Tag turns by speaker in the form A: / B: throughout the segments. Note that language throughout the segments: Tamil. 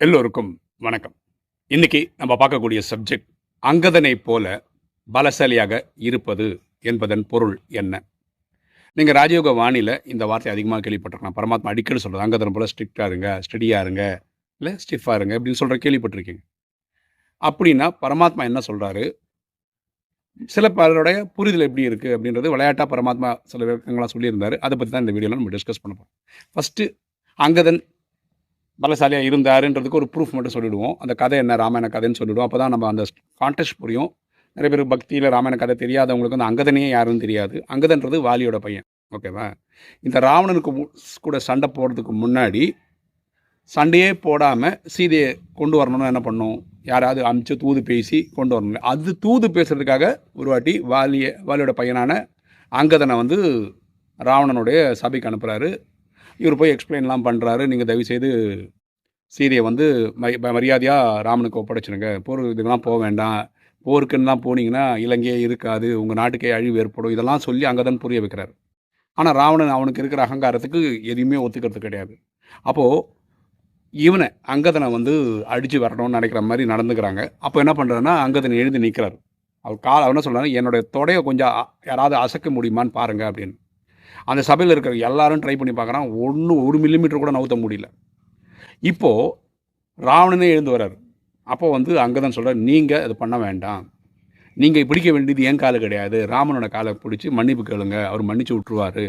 A: எல்லோருக்கும் வணக்கம். இன்னைக்கு நம்ம பார்க்கக்கூடிய சப்ஜெக்ட் அங்கதனை போல பலசாலியாக இருப்பது என்பதன் பொருள் என்ன? நீங்கள் ராஜயோக வாணியில் இந்த வார்த்தை அதிகமாக கேள்விப்பட்டிருக்கலாம். பரமாத்மா அடிக்கடி சொல்கிறது அங்கதனை போல் ஸ்ட்ரிக்டாக இருங்க ஸ்டடியாக இருங்க இல்லை ஸ்டிஃபாக இருங்க அப்படின்னு சொல்கிற கேள்விப்பட்டிருக்கீங்க. அப்படின்னா பரமாத்மா என்ன சொல்கிறாரு சில பேருடைய புரிதல் எப்படி இருக்குது அப்படின்றது விளையாட்டாக பரமாத்மா சில விளக்கங்களாக சொல்லியிருந்தார். அதை பற்றி தான் இந்த வீடியோவில் நம்ம டிஸ்கஸ் பண்ண போகிறோம் ஃபஸ்ட்டு அங்கதன் பலசாலியாக இருந்தாருன்றதுக்கு ஒரு ப்ரூஃப் மட்டும் சொல்லிவிடுவோம் அந்த கதை என்ன ராமாயண கதைன்னு சொல்லிவிடுவோம் அப்போ தான் நம்ம அந்த கான்டெஸ்ட் புரியும். நிறைய பேர் பக்தியில் ராமாயண கதை தெரியாதவங்களுக்கு வந்து அங்கதனையே யாருன்னு தெரியாது. அங்கதன்றது வாலியோட பையன். ஓகேவா இந்த ராவணனுக்கு மு- கூட சண்டை போடுறதுக்கு முன்னாடி சண்டையே போடாமல் சீதையை கொண்டு வரணும்னு என்ன பண்ணும்? யாராவது அமிச்சு தூது பேசி கொண்டு வரணும். அது தூது பேசுகிறதுக்காக ஒரு வாட்டி வாலிய வாலியோட பையனான அங்கதனை வந்து ராவணனுடைய சபைக்கு அனுப்புகிறாரு இவர் போய் எக்ஸ்பிளைன்லாம் பண்ணுறாரு நீங்கள் தயவுசெய்து சீதையை வந்து மரி- மரியாதையாக ராமனுக்கு ஒப்படைச்சிருங்க. போர் இதுக்கெல்லாம் போக வேண்டாம். போருக்குன்னெலாம் போனீங்கன்னா இலங்கையே இருக்காது. உங்கள் நாட்டுக்கே அழிவு ஏற்படும். இதெல்லாம் சொல்லி அங்கே தான் புரிய வைக்கிறார். ஆனால் ராவணன் அவனுக்கு இருக்கிற அகங்காரத்துக்கு எதுவுமே ஒத்துக்கிறது கிடையாது. அப்போது இவனை அங்கதனை வந்து அடித்து வரணும்னு நினைக்கிற மாதிரி நடந்துக்கிறாங்க. அப்போ என்ன பண்ணுறாருன்னா அங்கதனை எழுந்து நிற்கிறார் அவர் கால் அவர் என்ன சொல்றாரு? என்னுடைய தொடையை கொஞ்சம் யாராவது அசைக்க முடியுமான்னு பாருங்கள் அப்படின்னு. அந்த சபையில் இருக்கிற எல்லாரும் ட்ரை பண்ணி பார்க்குறான். ஒன்று ஒரு மில்லிமீட்டர் கூட நவுத்த முடியல. இப்போது ராவணனே எழுந்து வர்றார். அப்போ வந்து அங்கே தான் சொல்கிறார் நீங்கள் அது பண்ண வேண்டாம். நீங்கள் பிடிக்க வேண்டியது என் காலு கிடையாது. ராமனோட காலை பிடிச்சி மன்னிப்பு கேளுங்க. அவர் மன்னிச்சு விட்ருவாரு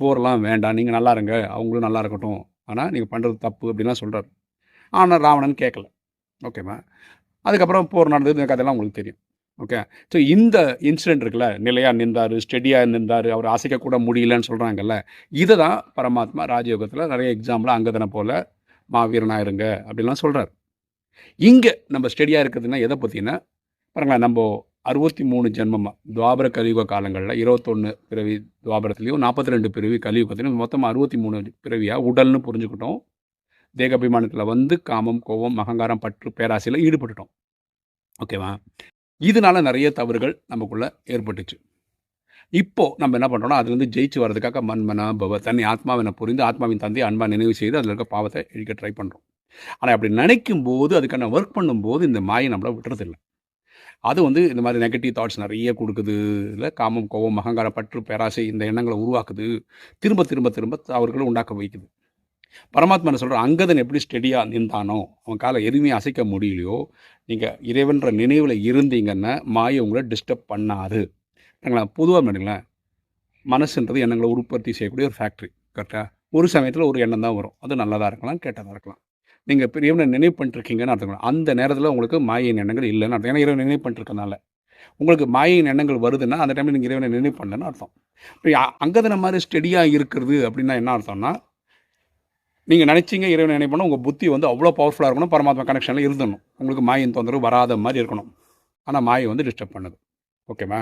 A: போரெலாம் வேண்டாம். நீங்கள் நல்லா இருங்க. அவங்களும் நல்லா இருக்கட்டும். ஆனால் நீங்கள் பண்ணுறது தப்பு அப்படின்லாம் சொல்கிறார் ஆனால் ராவணன் கேட்கல ஓகேம்மா அதுக்கப்புறம் போர் நடந்தது இந்த கதையெல்லாம் உங்களுக்கு தெரியும். ஓகே ஸோ இந்த இன்சிடென்ட் இருக்குல்ல நிலையாக நின்றார் ஸ்டெடியாக நின்றார் அவர் அசைக்க கூட முடியலன்னு சொல்கிறாங்கல்ல இதை தான் பரமாத்மா ராஜயோகத்தில் நிறைய எக்ஸாம்பிள் அங்கதனை போல் மாவீரனாக இருங்க அப்படின்லாம் சொல்கிறார் இங்கே நம்ம ஸ்டெடியாக இருக்கிறதுனா எதை பற்றினா பாருங்களேன் நம்ம அறுபத்தி மூணு ஜென்மமாக துவாபர கலியுக காலங்களில் இருபத்தொன்று பிறவி துவாபரத்துலேயும் நாற்பத்தி ரெண்டு பிறவி கலியுகத்துலையும் மொத்தம் அறுபத்தி மூணு பிறவியாக உடல்னு புரிஞ்சுக்கிட்டோம். தேகாபிமானத்தில் வந்து காமம் கோபம் அகங்காரம் பற்று பேராசையில் ஈடுபட்டுட்டோம். ஓகேவா இதனால நிறைய தவறுகள் நமக்குள்ளே ஏற்பட்டுச்சு. இப்போ நம்ம என்ன பண்ணுறோம்னா அதுலேருந்து ஜெயிச்சு வர்றதுக்காக மண்மனா பவ தன்னை ஆத்மாவினை புரிந்து ஆத்மாவின் தந்தை அன்பா நினைவு செய்து அதில் இருக்க பாவத்தை இழிக்க ட்ரை பண்ணுறோம் ஆனால் அப்படி நினைக்கும் போது அதுக்கான ஒர்க் பண்ணும்போது இந்த மாயை நம்மளை விட்டுறதில்லை. அது வந்து இந்த மாதிரி நெகட்டிவ் தாட்ஸ் நிறைய கொடுக்குது. இல்லை காமம் கோவம் அகங்காரம் பற்று பேராசை இந்த எண்ணங்களை உருவாக்குது. திரும்ப திரும்ப திரும்ப அவர்களை உண்டாக்க வைக்குது. பரமாத்மனை சொல்கிற அங்கதன் எப்படி ஸ்டெடியாக நின்றானோ அவன் காலை எதுவுமே அசைக்க முடியலையோ நீங்கள் இறைவன்ற நினைவில் இருந்தீங்கன்னா மாயை உங்களை டிஸ்டர்ப் பண்ணாது. சரிங்களா பொதுவாக பண்ணுங்களேன் மனசுன்றது எண்ணங்களை உற்பத்தி செய்யக்கூடிய ஒரு ஃபேக்ட்ரி கரெக்டாக ஒரு சமயத்தில் ஒரு எண்ணம் தான் வரும். அது நல்லதாக இருக்கலாம் கெட்டதாக இருக்கலாம். நீங்கள் பெரியவனை நினைவு பண்ணிருக்கீங்கன்னு அர்த்தம் அந்த நேரத்தில் உங்களுக்கு மாயின் எண்ணங்கள் இல்லைன்னு அர்த்தம். ஏன்னா இறைவனை நினைவு பண்ணிருக்கனால உங்களுக்கு மாயின் எண்ணங்கள் வருதுன்னா அந்த டைமில் நீங்கள் இறைவனை நினைவு பண்ணலன்னு அர்த்தம். இப்போ அங்கதனை மாதிரி ஸ்டெடியாக இருக்கிறது அப்படின்னா என்ன அர்த்தம்னா நீங்கள் நினச்சிங்க இறைவனை நினைப்பணும் உங்கள் புத்தி வந்து அவ்வளோ பவர்ஃபுல்லாக இருக்கணும். பரமாத்மா கனெக்ஷனில் இருந்தணும் உங்களுக்கு மாயின் தொந்தரவு வராத மாதிரி இருக்கணும். ஆனால் மாயை வந்து டிஸ்டர்ப் பண்ணுது. ஓகேவா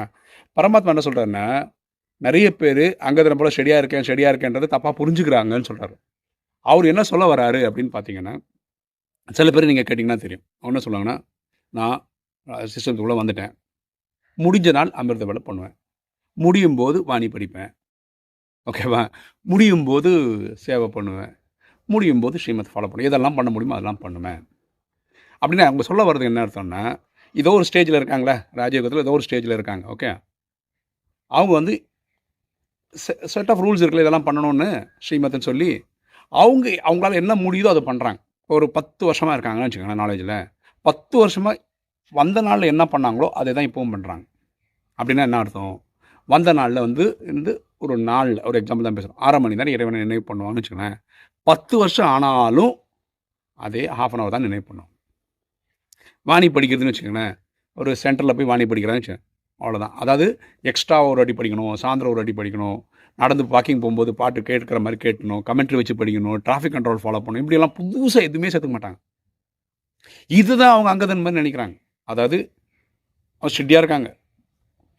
A: பரமாத்மா என்ன சொல்கிறாருன்னா நிறைய பேர் அங்கதனை போல் செடியாக இருக்கேன் செடியாக இருக்கேன்றது தப்பாக புரிஞ்சுக்கிறாங்கன்னு சொல்கிறாரு அவர் என்ன சொல்ல வராரு அப்படின்னு பார்த்தீங்கன்னா சில பேர் நீங்கள் கேட்டிங்கன்னா தெரியும். அவங்க என்ன சொல்லுவாங்கன்னா நான் சிஸ்டத்துக்குள்ளே வந்துட்டேன். முடிஞ்ச நாள் அமிர்த வேலை பண்ணுவேன். முடியும் போது வாணி படிப்பேன். ஓகேவா முடியும் போது சேவை பண்ணுவேன். முடியும் போது ஸ்ரீமத் ஃபாலோ பண்ணுவேன் இதெல்லாம் பண்ண முடியுமோ அதெல்லாம் பண்ணுவேன் அப்படின்னு அவங்க சொல்ல வர்றது என்ன அர்த்தம்னா ஏதோ ஒரு ஸ்டேஜில் இருக்காங்களே ராஜயோகத்தில் ஏதோ ஒரு ஸ்டேஜில் இருக்காங்க ஓகே அவங்க வந்து செட் ஆஃப் ரூல்ஸ் இருக்குல்ல இதெல்லாம் பண்ணணும்னு ஸ்ரீமத்னு சொல்லி அவங்க அவங்களால என்ன முடியுதோ அதை பண்ணுறாங்க ஒரு பத்து வருஷமாக இருக்காங்கன்னு வச்சுக்கோங்களேன் நாலேஜில் பத்து வருஷமாக வந்த நாளில் என்ன பண்ணாங்களோ அதை தான் இப்போவும் பண்ணுறாங்க அப்படின்னா என்ன அர்த்தம்? வந்த நாளில் வந்து இருந்து ஒரு நாளில் ஒரு எக்ஸாம்பிள் தான் பேசுகிறோம் ஆறு மணி நேரம் இறைவனை நினைவு பண்ணுவாங்கன்னு வச்சுக்கோங்களேன். பத்து வருஷம் ஆனாலும் அதே ஹாஃப் அன் ஹவர் தான் நினைவு பண்ணும். வாணி படிக்கிறதுன்னு வச்சுக்கோங்களேன். ஒரு சென்டரில் போய் வாணி படிக்கிறான்னு வச்சுக்கோங்க. அவ்வளோதான் அதாவது எக்ஸ்ட்ரா ஒரு அடி படிக்கணும் சாயந்தரம் ஒரு அடி படிக்கணும் நடந்து வாக்கிங் போகும்போது பாட்டு கேட்குற மாதிரி கேட்கணும் கமெண்ட்ரி வச்சு படிக்கணும் டிராஃபிக் கண்ட்ரோல் ஃபாலோ பண்ணணும் இப்படியெல்லாம் புதுசாக எதுவுமே சேர்த்துக்க மாட்டாங்க. இதுதான் அவங்க அங்கதன் மாதிரி நினைக்கிறாங்க. அதாவது அவங்க ஸ்டெடியாக இருக்காங்க.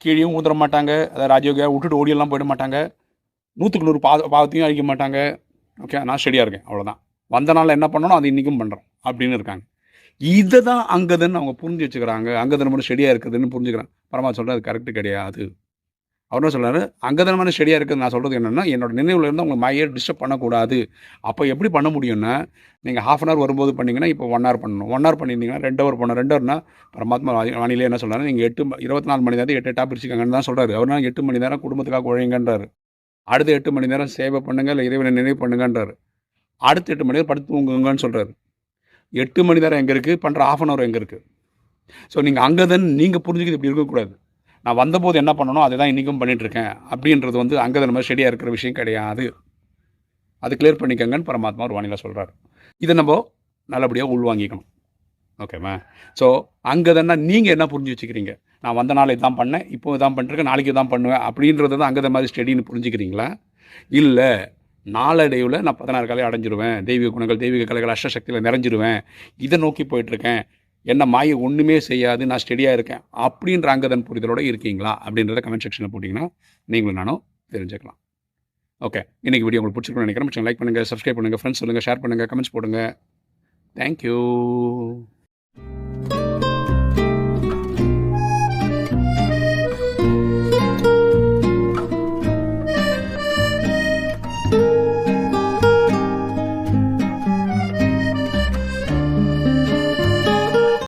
A: கீழேயும் ஊந்துட மாட்டாங்க. அதாவது ராஜயோகியாக விட்டுட்டு ஓடியெல்லாம் போயிட மாட்டாங்க. நூற்றுக்கு நூறு பாத பாவத்தையும் அழிக்க மாட்டாங்க. ஓகே நான் ஸ்டெடியாக இருக்கேன் அவ்வளோதான் வந்த நாளில் என்ன பண்ணணும்? அது இன்றைக்கும் பண்ணுறோம் அப்படின்னு இருக்காங்க. இதை தான் அங்கதன் அவங்க புரிஞ்சு வச்சுக்கிறாங்க. அங்கதன் மட்டும் ஸ்டெடியாக இருக்குதுன்னு புரிஞ்சுக்கிறாங்க. பரமா சொல்கிறது அது கரெக்டு கிடையாது. அவரும் சொல்கிறாரு அங்கதன் மட்டும் ஸ்டடியாக இருக்குது. நான் சொல்கிறது என்னென்னா என்னோட நினைவுல இருந்து உங்களை மையை டிஸ்டர்ப் பண்ணக்கூடாது. அப்போ எப்படி பண்ண முடியும்னா நீங்கள் ஹாஃப் அன் ஹவர் வரும்போது பண்ணிங்கன்னா இப்போ ஒன் ஹவர் பண்ணணும். ஒன் ஹவர் பண்ணியிருந்தீங்கன்னா ரெண்டு ஹவர் பண்ணணும். ரெண்டு ஹவர்னா பரமாத்மா வானிலே என்ன சொல்றாரு? நீங்கள் எட்டு இருபத்தி நாலு மணி நேரம் எட்டு எட்டாக பிரிச்சுக்கங்கன்னு தான் சொல்கிறாரு அவர்னா எட்டு மணி நேரம் குடும்பத்துக்காக உழைங்கன்றாரு. அடுத்த எட்டு மணி நேரம் சேவை பண்ணுங்கள் இல்லை இறைவனை நினைவு பண்ணுங்கன்றாரு. அடுத்த எட்டு மணி நேரம் படுத்து தூங்குங்கன்னு சொல்கிறாரு எட்டு மணி நேரம் எங்கே இருக்குது பண்ணுற ஆஃப் அன் ஹவர் எங்கே இருக்குது ஸோ நீங்கள் அங்கதன் நீங்கள் புரிஞ்சுக்கிது இப்படி இருக்கக்கூடாது. நான் வந்தபோது என்ன பண்ணணும் அதை தான் இன்றைக்கும் பண்ணிகிட்ருக்கேன் அப்படின்றது வந்து அங்கே தான் மாதிரி ஷெடியாக இருக்கிற விஷயம் கிடையாது. அது கிளியர் பண்ணிக்கங்கன்னு பரமாத்மா ஒரு வானிலை சொல்கிறார் இதை நம்ம நல்லபடியாக உள்வாங்கிக்கணும். ஓகேவா ஸோ அங்கே தானே நீங்கள் என்ன புரிஞ்சு வச்சுக்கிறீங்க? நான் வந்த நாள் இதான் பண்ணேன் இப்போ இதான் பண்ணிருக்கேன் நாளைக்கு தான் பண்ணுவேன் அப்படின்றது தான் அங்கே மாதிரி ஸ்டடின்னு புரிஞ்சுக்கிறீங்களா? இல்லை நாளடைவில் நான் பதினாறு கலை அடைஞ்சிருவேன் தெய்வீக குணங்கள் தெய்வீக கலைகள் அஷ்டசக்தியில் நிறைஞ்சிருவேன் இதை நோக்கி போயிட்டுருக்கேன் என்ன மாய ஒன்றுமே செய்யாது நான் ஸ்டெடியாக இருக்கேன் அப்படின்ற அங்கதன் புரிதலோடு இருக்கீங்களா? அப்படின்றத கமெண்ட் செக்ஷனில் போட்டிங்கன்னா நீங்களும் நானும் தெரிஞ்சுக்கலாம். ஓகே இன்றைக்கி வீடியோ உங்களுக்கு பிடிச்சிருக்கும்னு நினைக்கிறேன். லைக் பண்ணுங்கள் சப்ஸ்கிரைப் பண்ணுங்கள் ஃப்ரெண்ட்ஸ் சொல்லுங்கள் ஷேர் பண்ணுங்கள் கமெண்ட்ஸ் போடுங்க. தேங்க்யூ